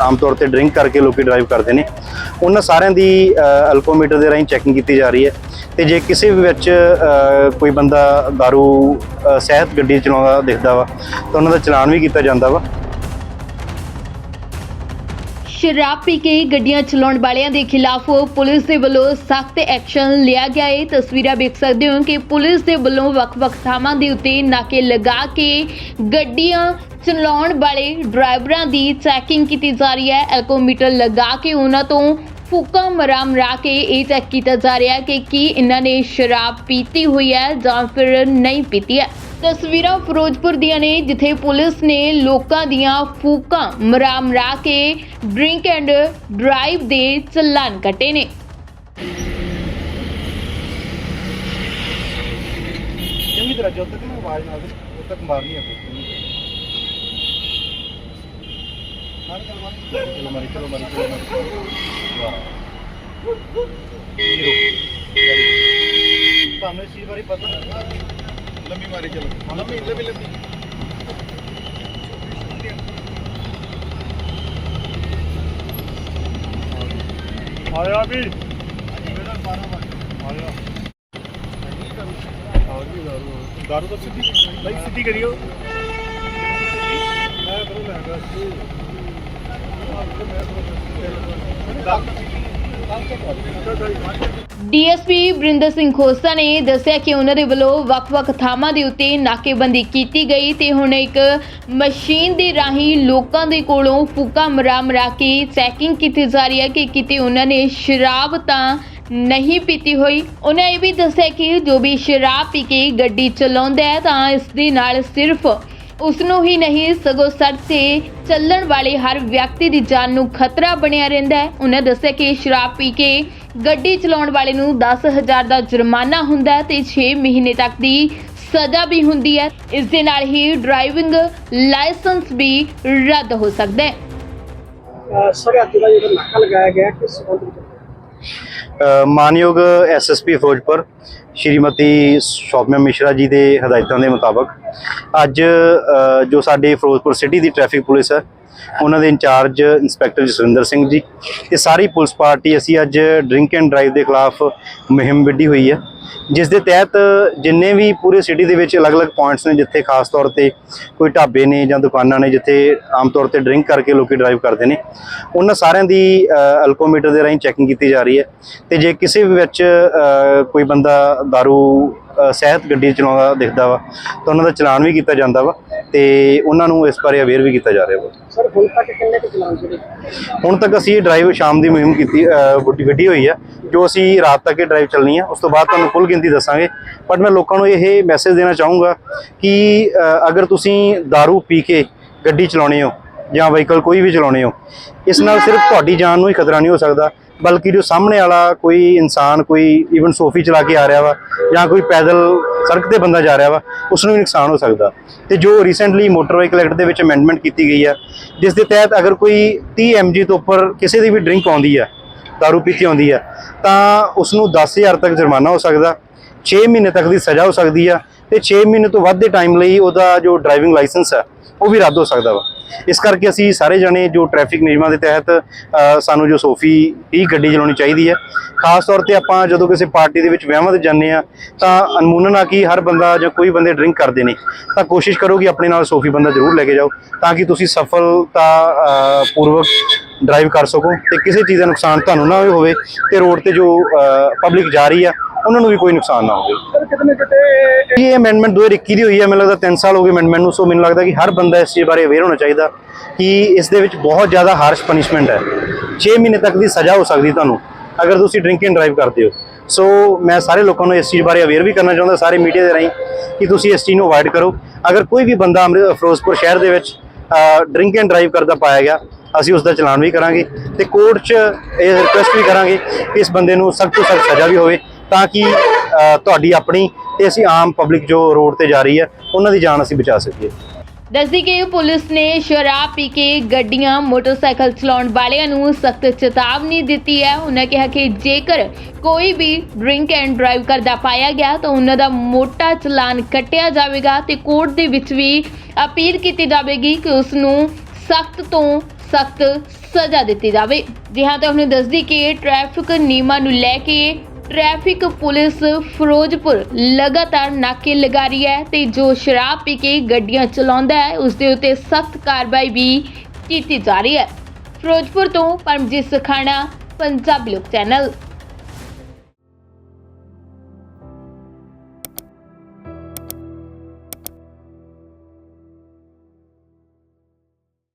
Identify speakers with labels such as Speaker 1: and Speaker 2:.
Speaker 1: ਆਮ ਤੌਰ ਤੇ ਡਰਿੰਕ ਕਰਕੇ ਲੋਕੀ ਡਰਾਈਵ ਕਰਦੇ ਨੇ। ਉਹਨਾਂ ਸਾਰਿਆਂ ਦੀ ਅਲਕੋਮੀਟਰ ਦੇ ਰਾਹੀਂ ਚੈਕਿੰਗ ਕੀਤੀ ਜਾ ਰਹੀ ਹੈ। ਤੇ ਜੇ ਕਿਸੇ ਵੀ ਵਿੱਚ ਕੋਈ ਬੰਦਾ दारू ਸਹਿਤ ਗੱਡੀ ਚਲਾਉਂਦਾ, ਦਿਖਦਾ ਵਾ, ਤਾਂ ਉਹਨਾਂ ਦਾ ਚਲਾਨ ਵੀ ਕੀਤਾ ਜਾਂਦਾ ਵਾ।
Speaker 2: ਸ਼ਰਾਬ ਪੀ ਕੇ ਗੱਡੀਆਂ ਚਲਾਉਣ ਵਾਲਿਆਂ ਦੇ ਖਿਲਾਫ ਪੁਲਿਸ ਦੇ ਵੱਲੋਂ ਸਖਤ ਐਕਸ਼ਨ ਲਿਆ ਗਿਆ ਹੈ। ਤਸਵੀਰਾਂ ਵੇਖ ਸਕਦੇ ਹੋ ਕਿ ਪੁਲਿਸ ਦੇ ਵੱਲੋਂ ਵੱਖ-ਵੱਖ ਥਾਵਾਂ ਦੇ ਉੱਤੇ ਨਾਕੇ ਲਗਾ ਕੇ ਗੱਡੀਆਂ ਚਲਾਉਣ ਵਾਲੇ ਡਰਾਈਵਰਾਂ ਦੀ ਚੈਕਿੰਗ ਕੀਤੀ ਜਾ ਰਹੀ ਹੈ। ਐਲਕੋਮੀਟਰ ਲਗਾ ਕੇ ਉਹਨਾਂ ਤੋਂ ਫੂਕਾਂ ਮਰਾਮਰਾ ਕੇ ਇਹ ਚੈੱਕ ਕੀਤਾ ਜਾ ਰਿਹਾ ਹੈ ਕਿ ਕੀ ਇਹਨਾਂ ਨੇ ਸ਼ਰਾਬ ਪੀਤੀ ਹੋਈ ਹੈ ਜਾਂ ਫਿਰ ਨਹੀਂ ਪੀਤੀ ਹੈ। ਤਸਵੀਰਾਂ ਫਿਰੋਜ਼ਪੁਰ ਦੀਆਂ ਨੇ, ਜਿੱਥੇ ਪੁਲਿਸ ਨੇ ਲੋਕਾਂ ਦੀਆਂ ਫੂਕਾਂ ਮਰਾਮਰਾ ਕੇ ਡਰਿੰਕ ਐਂਡ ਡਰਾਈਵ ਦੇ ਚੱਲਾਨ ਕੱਟੇ ਨੇ।
Speaker 1: ਚੰਗੀ ਤਰ੍ਹਾਂ ਜਦ ਤੱਕ ਨਾ ਆਵਾਜ਼ ਨਾ ਆਵੇ, ਉਦ ਤੱਕ ਮਾਰਨੀ ਹੈ ਚਲੋ ਮਾਰੀ। ਚਲੋ ਮਾਰੀ ਚਲੋ ਮਾਰੀ ਵਾਹ। ਜ਼ੀਰੋ ਤੁਹਾਨੂੰ ਇਸ ਚੀਜ਼ ਬਾਰੇ ਪਤਾ ਲੰਮੀ ਮਾਰੀ ਚਲੋ ਲੰਮੀ ਲੰਮੀ ਲੰਮੀ
Speaker 3: ਆਇਆ ਵੀ ਦਾਰੂ ਤਾਂ ਸਿੱਧੀ ਨਹੀਂ ਸਿੱਧੀ ਕਰਿਓ ਮੈਂ ਕਰੂੰ ਲੈਂਗਾ
Speaker 2: ਡੀਐਸਪੀ ਬ੍ਰਿੰਦਰ ਸਿੰਘ ਖੋਸਾ ਨੇ ਦੱਸਿਆ ਕਿ ਉਹਨਾਂ ਦੇ ਵੱਲੋਂ ਵੱਖ-ਵੱਖ ਥਾਵਾਂ ਦੇ ਉੱਤੇ ਨਾਕੇਬੰਦੀ ਕੀਤੀ ਗਈ ਤੇ ਹੁਣ ਇੱਕ ਮਸ਼ੀਨ ਦੇ ਰਾਹੀਂ ਲੋਕਾਂ ਦੇ ਕੋਲੋਂ ਫੂਕਾ ਮਰਾ ਮਰਾ ਕੇ ਚੈਕਿੰਗ ਕੀਤੀ ਜਾ ਰਹੀ ਹੈ ਕਿ ਕਿਤੇ ਉਹਨਾਂ ਨੇ ਸ਼ਰਾਬ ਤਾਂ ਨਹੀਂ ਪੀਤੀ ਹੋਈ। ਉਹਨਾਂ ਇਹ ਵੀ ਦੱਸਿਆ ਕਿ ਜੋ ਵੀ ਸ਼ਰਾਬ ਪੀ ਕੇ ਗੱਡੀ ਚਲਾਉਂਦਾ ਹੈ ਤਾਂ ਇਸ ਦੇ ਨਾਲ ਸਿਰਫ ਉਸ ਨੂੰ ਹੀ ਨਹੀਂ, ਸਗੋਂ ਸੜਕ ਤੇ ਚੱਲਣ ਵਾਲੇ ਹਰ ਵਿਅਕਤੀ ਦੀ ਜਾਨ ਨੂੰ ਖਤਰਾ ਬਣਿਆ ਰਹਿੰਦਾ ਹੈ। ਉਹਨਾਂ ਦੱਸਿਆ ਕਿ ਸ਼ਰਾਬ ਪੀ ਕੇ ਗੱਡੀ ਚਲਾਉਣ ਵਾਲੇ ਨੂੰ 10000 ਦਾ ਜੁਰਮਾਨਾ ਹੁੰਦਾ ਹੈ ਤੇ 6 ਮਹੀਨੇ ਤੱਕ ਦੀ ਸਜ਼ਾ ਵੀ ਹੁੰਦੀ ਹੈ। ਇਸ ਦੇ ਨਾਲ ਹੀ ਡਰਾਈਵਿੰਗ ਲਾਇਸੈਂਸ ਵੀ ਰੱਦ ਹੋ ਸਕਦਾ ਹੈ।
Speaker 4: ਸਰ, ਅੱਜ ਦਾ ਜਿਹੜਾ ਨਾਕਾ ਲਗਾਇਆ ਗਿਆ ਕਿਸ ਸੰਬੰਧ ਵਿੱਚ?
Speaker 1: ਮਾਨਯੋਗ ਐਸਐਸਪੀ ਫਿਰੋਜ਼ਪੁਰ, ਸ਼੍ਰੀਮਤੀ ਸੌਮਿਆ ਮਿਸ਼ਰਾ ਜੀ ਦੇ ਹਦਾਇਤਾਂ ਦੇ ਮੁਤਾਬਕ ਅੱਜ ਜੋ ਸਾਡੇ ਫਿਰੋਜ਼ਪੁਰ ਸਿਟੀ ਦੀ ਟ੍ਰੈਫਿਕ ਪੁਲਿਸ ਹੈ ਉਹਨਾਂ ਦੇ ਇੰਚਾਰਜ ਇੰਸਪੈਕਟਰ ਜਸਵਿੰਦਰ ਸਿੰਘ ਜੀ ਤੇ ਸਾਰੀ ਪੁਲਿਸ ਪਾਰਟੀ, ਅਸੀਂ ਅੱਜ ਡਰਿੰਕ ਐਂਡ ਡਰਾਈਵ ਦੇ ਖਿਲਾਫ ਮੁਹਿੰਮ ਵਿੱਢੀ ਹੋਈ ਹੈ, ਜਿਸ ਦੇ ਤਹਿਤ ਜਿੰਨੇ ਵੀ ਪੂਰੇ ਸਿਟੀ ਦੇ ਵਿੱਚ ਅਲੱਗ-ਅਲੱਗ ਪੁਆਇੰਟਸ ਨੇ, ਜਿੱਥੇ ਖਾਸ ਤੌਰ ਤੇ ਕੋਈ ਢਾਬੇ ਨੇ ਜਾਂ ਦੁਕਾਨਾਂ ਨੇ, ਜਿੱਥੇ ਆਮ ਤੌਰ ਤੇ ਡਰਿੰਕ ਕਰਕੇ ਲੋਕੀ ਡਰਾਈਵ ਕਰਦੇ ਨੇ, ਉਹਨਾਂ ਸਾਰਿਆਂ ਦੀ ਅਲਕੋਮੀਟਰ ਦੇ ਰਾਹੀਂ ਚੈਕਿੰਗ ਕੀਤੀ ਜਾ ਰਹੀ ਹੈ ਤੇ ਜੇ ਕਿਸੇ ਵੀ ਵਿੱਚ ਕੋਈ ਬੰਦਾ दारू ਸਹਿਤ ਗੱਡੀ ਚਲਾਉਂਦਾ ਦਿਖਦਾ ਵਾ ਤਾਂ ਉਹਨਾਂ ਦਾ ਚਲਾਨ ਵੀ ਕੀਤਾ ਜਾਂਦਾ ਵਾ ਤੇ ਉਹਨਾਂ ਨੂੰ ਇਸ ਬਾਰੇ ਅਵੇਅਰ ਵੀ ਕੀਤਾ ਜਾ ਰਿਹਾ ਵਾ।
Speaker 4: ਸਰ ਹੁਣ ਤੱਕ ਕਿੰਨੇ ਕੁ ਚਲਾਨ ਜਿਹੜੇ?
Speaker 1: ਹੁਣ ਤੱਕ ਅਸੀਂ ਡਰਾਈਵ ਸ਼ਾਮ ਦੀ ਮੁਹਿੰਮ ਕੀਤੀ ਵੱਡੀ ਗੱਡੀ ਹੋਈ ਆ ਜੋ ਅਸੀਂ ਰਾਤ ਤੱਕ ਇਹ ਡਰਾਈਵ ਚੱਲਣੀ ਆ ਉਸ ਤੋਂ ਬਾਅਦ ਤੁਹਾਨੂੰ ਫੁੱਲ ਗਿਣਤੀ ਦੱਸਾਂਗੇ। ਬਟ ਮੈਂ ਲੋਕਾਂ ਨੂੰ ਇਹ ਮੈਸੇਜ ਦੇਣਾ ਚਾਹੂੰਗਾ ਕਿ ਅਗਰ ਤੁਸੀਂ दारू ਪੀ ਕੇ ਗੱਡੀ ਚਲਾਉਣੇ ਹੋ ਜਾਂ ਵਹੀਕਲ ਕੋਈ ਵੀ ਚਲਾਉਣੇ ਹੋ ਇਸ ਨਾਲ ਸਿਰਫ ਤੁਹਾਡੀ ਜਾਨ ਨੂੰ ਹੀ ਖਤਰਾ ਨਹੀਂ ਹੋ ਸਕਦਾ। ਬਲਕਿ ਜੋ ਸਾਹਮਣੇ ਵਾਲਾ ਕੋਈ ਇਨਸਾਨ, ਕੋਈ ਈਵਨ ਸੋਫੀ ਚਲਾ ਕੇ ਆ ਰਿਹਾ ਵਾ ਜਾਂ ਕੋਈ ਪੈਦਲ ਸੜਕ ਤੇ ਬੰਦਾ ਜਾ ਰਿਹਾ ਵਾ ਉਸ ਨੂੰ ਵੀ ਨੁਕਸਾਨ ਹੋ ਸਕਦਾ। ਤੇ ਜੋ ਰੀਸੈਂਟਲੀ ਮੋਟਰ ਵਹੀਕਲ ਐਕਟ ਦੇ ਵਿੱਚ ਅਮੈਂਡਮੈਂਟ ਕੀਤੀ ਗਈ ਆ, ਜਿਸ ਦੇ ਤਹਿਤ ਅਗਰ ਕੋਈ 30 mg ਤੋਂ ਉੱਪਰ ਕਿਸੇ ਦੀ ਵੀ ਡਰਿੰਕ ਆਉਂਦੀ ਆ ਦਾਰੂ ਪੀਤੀ ਆਉਂਦੀ ਆ, ਤਾਂ ਉਸ ਨੂੰ 10000 ਤੱਕ ਜੁਰਮਾਨਾ ਹੋ ਸਕਦਾ 6 ਮਹੀਨੇ ਤੱਕ ਦੀ ਸਜ਼ਾ ਹੋ ਸਕਦੀ ਆ ਤੇ 6 ਮਹੀਨੇ ਤੋਂ ਵੱਧ ਦੇ ਟਾਈਮ ਲਈ ਉਹਦਾ ਜੋ ਡਰਾਈਵਿੰਗ ਲਾਇਸੈਂਸ ਆ, ਉਹ ਵੀ ਰੱਦ ਹੋ ਸਕਦਾ ਵਾ। ਇਸ ਕਰਕੇ ਅਸੀਂ ਸਾਰੇ ਜਣੇ ਜੋ ਟ੍ਰੈਫਿਕ ਨਿਯਮਾਂ ਦੇ ਤਹਿਤ ਸਾਨੂੰ ਜੋ ਸੋਫੀ ਹੀ ਗੱਡੀ ਚਲਾਉਣੀ ਚਾਹੀਦੀ ਹੈ। ਖਾਸ ਤੌਰ ਤੇ ਆਪਾਂ ਜਦੋਂ ਕਿਸੇ ਪਾਰਟੀ ਦੇ ਵਿੱਚ ਵਿਆਹਾਂ ਤੇ ਜਾਂਦੇ ਆ ਤਾਂ ਅਨਮੂਨਨ ਆ ਕਿ ਹਰ ਬੰਦਾ ਜਾਂ ਕੋਈ ਬੰਦੇ ਡਰਿੰਕ ਕਰਦੇ ਨੇ, ਤਾਂ ਕੋਸ਼ਿਸ਼ ਕਰੋ ਕਿ ਆਪਣੇ ਨਾਲ ਸੋਫੀ ਬੰਦਾ ਜ਼ਰੂਰ ਲੈ ਕੇ ਜਾਓ, ਤਾਂ ਕਿ ਤੁਸੀਂ ਸਫਲਤਾ ਪੂਰਵਕ ਡਰਾਈਵ ਕਰ ਸਕੋ ਤੇ ਕਿਸੇ ਚੀਜ਼ ਦਾ ਨੁਕਸਾਨ ਤੁਹਾਨੂੰ ਨਾ ਹੋਵੇ ਤੇ ਰੋਡ ਤੇ ਜੋ ਪਬਲਿਕ ਜਾ ਰਹੀ ਆ, ਉਹਨਾਂ ਨੂੰ ਵੀ ਕੋਈ ਨੁਕਸਾਨ ਨਾ ਹੋਵੇ।
Speaker 4: ਸਰ ਕਿਤਨੇ ਕਿਤੇ
Speaker 1: ਇਹ ਅਮੈਂਡਮੈਂਟ 2021 ਦੀ ਹੋਈ ਹੈ, ਮੈਨੂੰ ਲੱਗਦਾ 3 ਸਾਲ ਹੋ ਗਏ ਅਮੈਂਡਮੈਂਟ ਨੂੰ, ਸੋ ਮੈਨੂੰ ਲੱਗਦਾ ਕਿ ਹਰ ਬੰਦਾ ਇਸ ਚੀਜ਼ ਬਾਰੇ ਅਵੇਅਰ ਹੋਣਾ ਚਾਹੀਦਾ ਕਿ ਇਸ ਦੇ ਵਿੱਚ ਬਹੁਤ ਜ਼ਿਆਦਾ ਹਾਰਸ਼ ਪਨਿਸ਼ਮੈਂਟ ਹੈ। 6 ਮਹੀਨੇ ਤੱਕ ਦੀ ਸਜ਼ਾ ਹੋ ਸਕਦੀ ਤੁਹਾਨੂੰ, ਅਗਰ ਤੁਸੀਂ ਡਰਿੰਕ ਐਂਡ ਡਰਾਈਵ ਕਰਦੇ ਹੋ। ਸੋ ਮੈਂ ਸਾਰੇ ਲੋਕਾਂ ਨੂੰ ਇਸ ਚੀਜ਼ ਬਾਰੇ ਅਵੇਅਰ ਵੀ ਕਰਨਾ ਚਾਹੁੰਦਾ, ਸਾਰੇ ਮੀਡੀਆ ਦੇ ਰਾਹੀਂ, ਕਿ ਤੁਸੀਂ ਇਸ ਚੀਜ਼ ਨੂੰ ਅਵਾਇਡ ਕਰੋ। ਅਗਰ ਕੋਈ ਵੀ ਬੰਦਾ ਅੰਮ੍ਰਿਤ ਫਿਰੋਜ਼ਪੁਰ ਸ਼ਹਿਰ ਦੇ ਵਿੱਚ ਡਰਿੰਕ ਐਂਡ ਡਰਾਈਵ ਕਰਦਾ ਪਾਇਆ ਗਿਆ, ਅਸੀਂ ਉਸ ਦਾ ਚਲਾਨ ਵੀ ਕਰਾਂਗੇ ਤੇ ਕੋਰਟ 'ਚ ਇਹ ਰਿਕੁਐਸਟ ਵੀ ਕਰਾਂਗੇ ਕਿ ਇਸ ਬੰਦੇ ਨੂੰ ਸਖਤ ਤੋਂ ਸਖਤ ਸਜ਼ਾ ਵੀ ਹੋਵੇ, ਤਾਂ ਕਿ ਤੁਹਾਡੀ ਆਪਣੀ ਤੇ ਅਸੀਂ ਆਮ ਪਬਲਿਕ ਜੋ ਰੋਡ ਤੇ ਜਾ ਰਹੀ ਹੈ, ਉਹਨਾਂ ਦੀ ਜਾਨ ਅਸੀਂ ਬਚਾ ਸਕੀਏ।
Speaker 2: ਦੱਸਦੀ ਕਿ ਪੁਲਿਸ ਨੇ ਸ਼ਰਾਬ ਪੀ ਕੇ ਗੱਡੀਆਂ, ਮੋਟਰਸਾਈਕਲ ਚਲਾਉਣ ਵਾਲਿਆਂ ਨੂੰ ਸਖਤ ਚੇਤਾਵਨੀ ਦਿੱਤੀ ਹੈ। ਉਹਨਾਂ ਕਿਹਾ ਕਿ ਜੇਕਰ ਕੋਈ ਵੀ ਡਰਿੰਕ ਐਂਡ ਡਰਾਈਵ ਕਰਦਾ ਪਾਇਆ ਗਿਆ, ਤਾਂ ਉਹਨਾਂ ਦਾ ਮੋਟਾ ਚਲਾਨ ਕੱਟਿਆ ਜਾਵੇਗਾ ਤੇ ਕੋਰਟ ਦੇ ਵਿੱਚ ਵੀ ਅਪੀਲ ਕੀਤੀ ਜਾਵੇਗੀ ਕਿ ਉਸ ਨੂੰ ਸਖਤ ਤੋਂ ਸਖਤ ਸਜ਼ਾ ਦਿੱਤੀ ਜਾਵੇ। ਜੀ ਹਾਂ ਤੁਹਾਨੂੰ ਦੱਸਦੀ ਕਿ ਟ੍ਰੈਫਿਕ ਨਿਯਮਾਂ ਨੂੰ ਲੈ ਕੇ ਟ੍ਰੈਫਿਕ ਪੁਲਿਸ ਫਿਰੋਜ਼ਪੁਰ ਲਗਾਤਾਰ ਨਾਕੇ ਲਗਾ ਰਹੀ ਹੈ ਤੇ ਜੋ ਸ਼ਰਾਬ ਪੀ ਕੇ ਗੱਡੀਆਂ ਚਲਾਉਂਦਾ ਹੈ ਉਸ ਦੇ ਉੱਤੇ ਸਖਤ ਕਾਰਵਾਈ ਵੀ ਕੀਤੀ ਜਾ ਰਹੀ ਹੈ ਫਿਰੋਜ਼ਪੁਰ ਤੋਂ ਪਰਮਜੀਤ ਸਖਾਣਾ ਪੰਜਾਬੀ ਲੋਕ ਚੈਨਲ